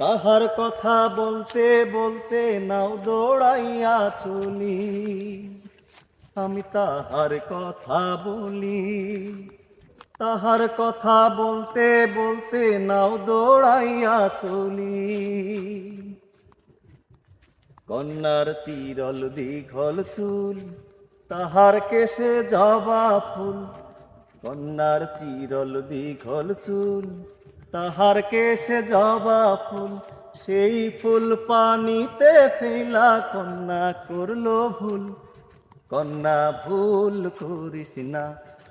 তাহার কথা বলতে বলতে নাও দৌড়াইয়া চলি। আমি তাহার কথা বলি। তাহার কথা বলতে বলতে নাও দৌড়াইয়া চলি। কন্যার চিরল দীঘল চুল, তাহার কেশে জবা ফুল। কন্যার চিরল দীঘল চুল তাহার কেশে জবা ফুল, সেই ফুল পানিতে ফেলা কন্যা করল ভুল। কন্যা ভুল করিস না,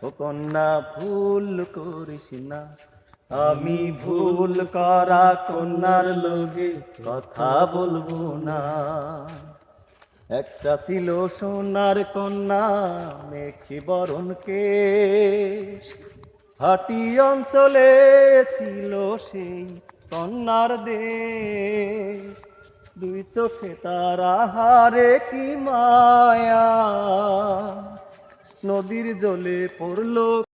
ও কন্যা ভুল করিস না। আমি ভুল করা কন্যার লোকে কথা বলব না। একটা ছিল সোনার কন্যা, মেখি বরণ কেশ। হাটি অঞ্চলে ছিল সেই কন্যার দেশ। দুই চোখে তারা হারে কি মায়া। নদীর জলে পড়ল